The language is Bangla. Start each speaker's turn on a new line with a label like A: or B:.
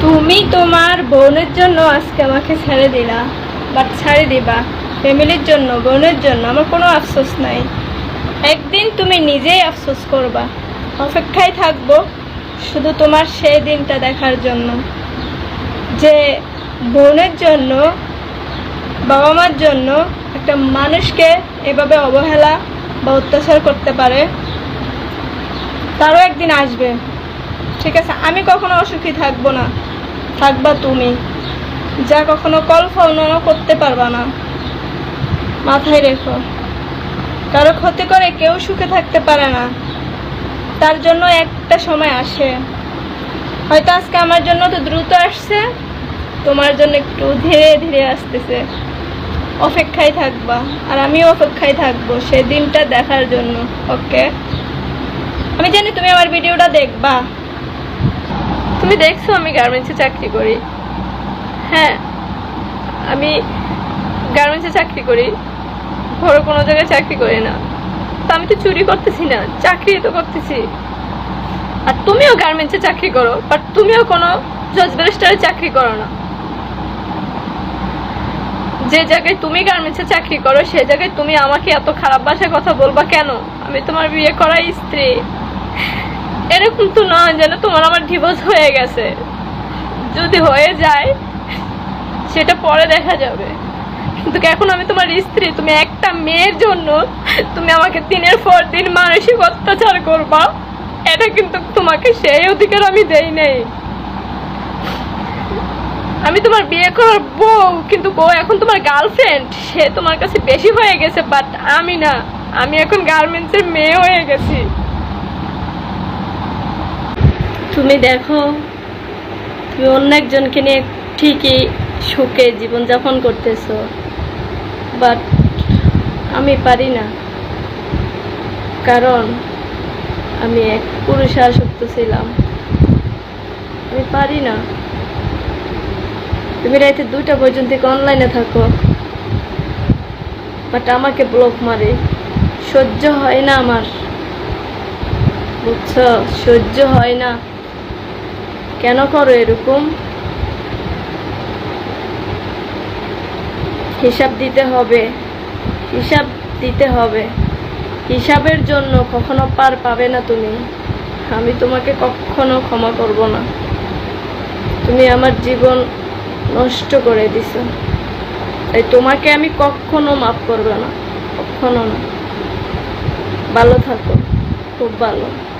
A: তুমি তোমার বোনের জন্য আজকে আমাকে ছেড়ে দিলা বাট ছেড়ে দিবা। ফ্যামিলির জন্য, বোনের জন্য, আমার কোনো আফসোস নাই। একদিন তুমি নিজেই আফসোস করবা। অপেক্ষায় থাকব শুধু তোমার সেই দিনটা দেখার জন্য। যে বোনের জন্য বাবা মার জন্য একটা মানুষকে এভাবে অবহেলা বা অত্যাচার করতে পারে, তারও একদিন আসবে। ঠিক আছে, আমি কখনো অসুখী থাকব না। থাকবা তুমি। যা কখনো কল্পনা করতে পারবা না। মাথায় রেখো। কারও ক্ষতি করে কেউ সুখে থাকতে পারে না। তার জন্য একটা সময় আসে। হয়তো আজকে আমার জন্য তো দ্রুত আসছে, তোমার জন্য একটু ধীরে ধীরে আসতেছে। অপেক্ষায় থাকবা, আর আমিও অপেক্ষায় থাকব সেই দিনটা দেখার জন্য, ওকে? আমি জানি তুমি আমার ভিডিওটা দেখবা। তুমি দেখছ আমি গার্মেন্টসে চাকরি করি। হ্যাঁ আমি গার্মেন্টসে চাকরি করি। বড় কোনো জায়গায় চাকরি করি না। তো আমি তো চুরি করতেছি না, চাকরি তো করতেছি। আর তুমিও গার্মেন্টসে চাকরি করো বাট তুমিও কোনো জজ ব্যারিস্টারে চাকরি করো না। যে জায়গায় তুমি গার্মেন্টসে চাকরি করো, সে জায়গায় তুমি আমাকে এত খারাপ ভাষায় কথা বলবা কেন? আমি তোমার বিয়ে করা স্ত্রী। এরকম তো নয় যেন তোমার আমার ডিভোর্স হয়ে গেছে। যদি হয়ে যায়, সেটা পরে দেখা যাবে। কিন্তু এখন আমি তোমার স্ত্রী, তুমি একটা মেয়ের জন্য তুমি আমাকে দিনের পর দিন মানসিক অত্যাচার করবা, এটা কিন্তু তোমাকে সেই অধিকার আমি দেই নাই। আমি তোমার বিয়ে করার বউ, কিন্তু বউ এখন তোমার গার্লফ্রেন্ড সে তোমার কাছে বেশি হয়ে গেছে বাট আমি না, আমি এখন গার্মেন্টসের মেয়ে হয়ে গেছি। তুমি দেখো, তুমি অন্য একজনকে নিয়ে ঠিকই সুখে জীবনযাপন করতেছ বাট আমি পারি না। কারণ আমি এক পুরুষাসক্ত ছিলাম। আমি পারি না। তুমি রাইতে দুইটা পর্যন্ত অনলাইনে থাকো বাট আমাকে ব্লক মারে। সহ্য হয় না আমার। বুঝছ? সহ্য হয় না। কেন করো এরকম? হিসাব দিতে হবে। হিসাব দিতে হবে। হিসাবের জন্য কখনো পার পাবে না তুমি। আমি তোমাকে কখনো ক্ষমা করব না। তুমি আমার জীবন নষ্ট করে দিছো। তাই তোমাকে আমি কখনো মাফ করব না। কখনো না। ভালো থাকো। খুব ভালো।